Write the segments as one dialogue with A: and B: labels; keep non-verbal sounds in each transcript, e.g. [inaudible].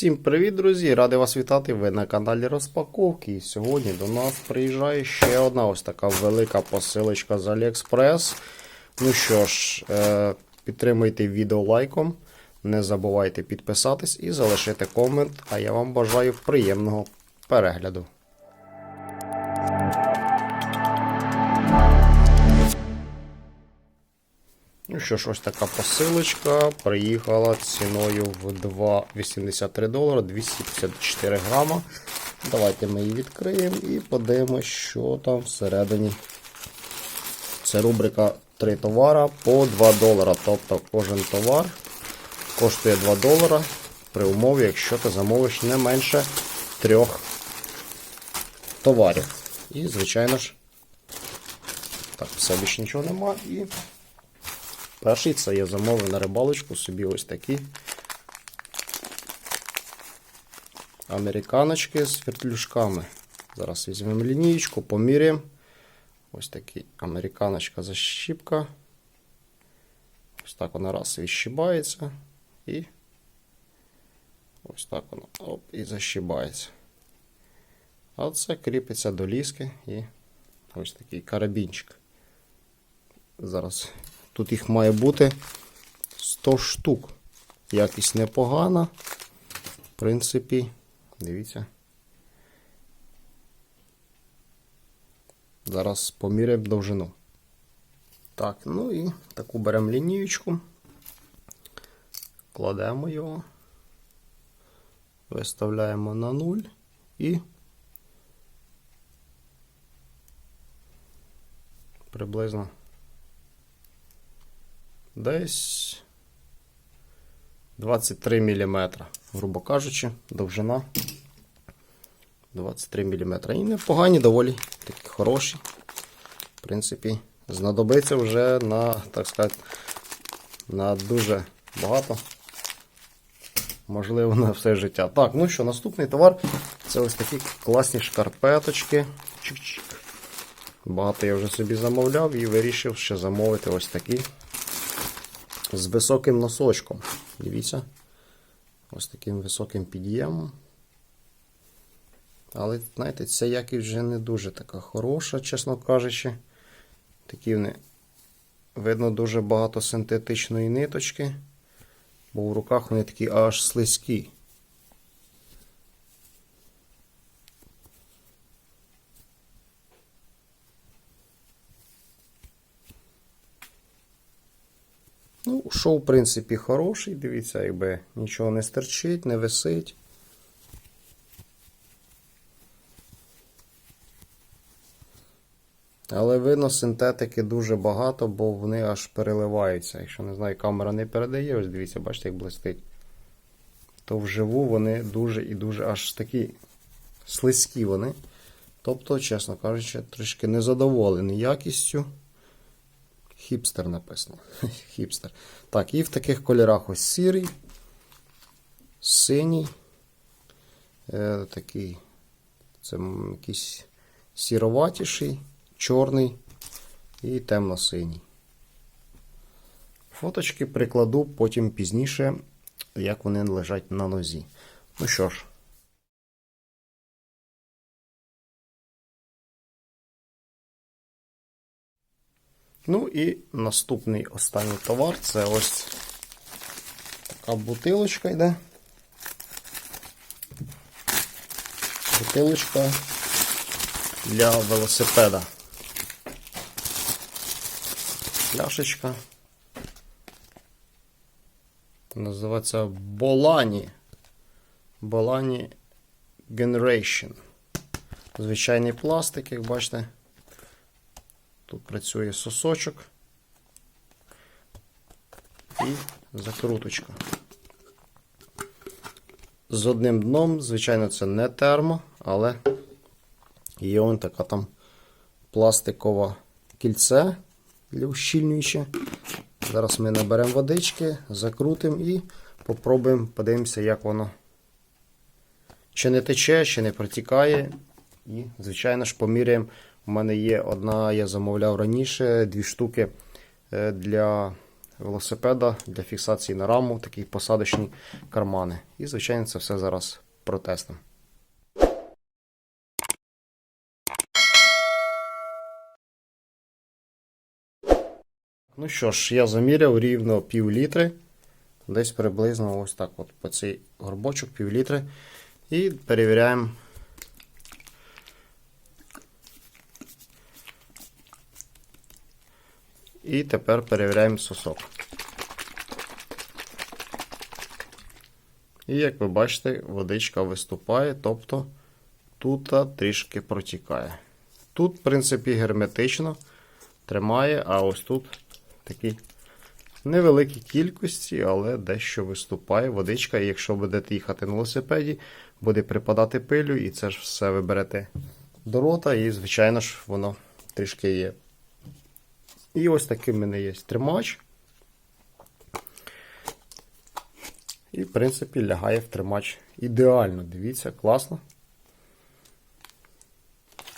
A: Всім привіт, друзі! Радий вас вітати. Ви на каналі Розпаковки. І сьогодні до нас приїжджає ще одна ось така велика посилочка з Aliexpress. Ну що ж, е, підтримуйте відео лайком. Не забувайте підписатись і залишити комент. А я вам бажаю приємного перегляду. Ну що ж, ось така посилочка приїхала ціною в 2,83 долара 254 грама. Давайте ми її відкриємо і подивимося, що там всередині. Це рубрика 3 товара по 2 долара. Тобто кожен товар коштує 2 долара при умові, якщо ти замовиш не менше трьох товарів. І, звичайно ж, так, все більше нічого нема. І Перший це я замовив на рибалочку собі ось такі американочки з вертлюжками. Зараз візьмемо лінієчку, поміряємо. Ось такі американочка защіпка. Ось так вона раз відщибається і ось так вона оп, і защибається. А це кріпиться до ліски і ось такий карабінчик. Зараз Тут їх має бути 100 штук. Якість непогана. В принципі, дивіться. Зараз поміряємо довжину. Так, ну і таку беремо лінієчку, кладемо його, виставляємо на 0 і приблизно десь 23 мм, грубо кажучи, довжина 23 мм. І непогані, доволі такі хороші. В принципі, знадобиться вже на, так сказати, на дуже багато. Можливо, на все життя. Так, ну що, наступний товар це ось такі класні шкарпеточки. Чик-чик. Багато я вже собі замовляв і вирішив ще замовити ось такі з високим носочком. Дивіться, ось таким високим під'ємом. Але, знаєте, ця якість вже не дуже така хороша, чесно кажучи. Такі вони, видно, дуже багато синтетичної ниточки, бо в руках вони такі аж слизькі. Ну, шоу, в принципі, хороший, дивіться, якби нічого не стерчить, не висить. Але видно, синтетики дуже багато, бо вони аж переливаються. Якщо не знаю, камера не передає, ось дивіться, бачите, як блистить. То вживу вони дуже і дуже аж такі слизькі вони. Тобто, чесно кажучи, трішки незадоволений якістю. Хіпстер написано. [laughs] Хіпстер. Так, і в таких кольорах ось сірий, синій. Е, такий, це якийсь сіроватіший, чорний і темно-синій. Фоточки прикладу потім пізніше, як вони лежать на нозі. Ну що ж. Ну і наступний останній товар це ось така бутилочка йде. Бутилочка для велосипеда. Пляшечка. Називається Болані. Болані Generation. Звичайний пластик, як бачите. Тут працює сосочок і закруточка. З одним дном, звичайно, це не термо, але є ось така там пластикова кільце для ущільнююче. Зараз ми наберемо водички, закрутимо і попробуємо, подивимося, як воно чи не тече, чи не протікає. І, звичайно ж, поміряємо. У мене є одна, я замовляв раніше, дві штуки е, для велосипеда для фіксації на раму, такі посадочні кармани. І, звичайно, це все зараз протестом. Ну що ж, я заміряв рівно пів літри. Десь приблизно ось так от по цей горбочок пів літри. І перевіряємо. І тепер перевіряємо сосок. І як ви бачите, водичка виступає, тобто тут трішки протікає. Тут, в принципі, герметично тримає, а ось тут такі невеликі кількості, але дещо виступає водичка. І якщо будете їхати на велосипеді, буде припадати пилю, і це ж все ви берете до рота, і, звичайно ж, воно трішки є. І ось такий в мене є тримач. І, в принципі, лягає в тримач ідеально. Дивіться, класно.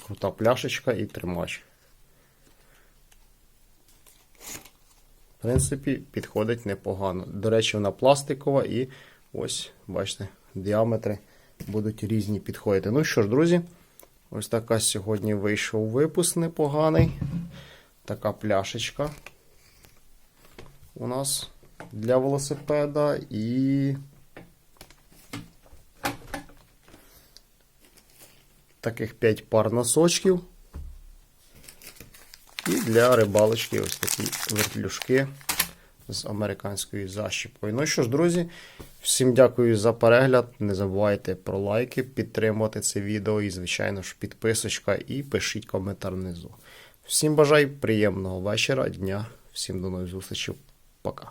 A: Крута пляшечка і тримач. В принципі, підходить непогано. До речі, вона пластикова і ось, бачите, діаметри будуть різні підходити. Ну що ж, друзі, ось така сьогодні вийшов випуск непоганий. Така пляшечка у нас для велосипеда і таких 5 пар носочків. І для рибалочки ось такі вертлюжки з американською защіпкою. Ну що ж, друзі, всім дякую за перегляд. Не забувайте про лайки, підтримувати це відео і, звичайно ж, підписочка і пишіть коментар внизу. Всім бажаю приємного вечора, дня, всім до нових зустрічей. Пока.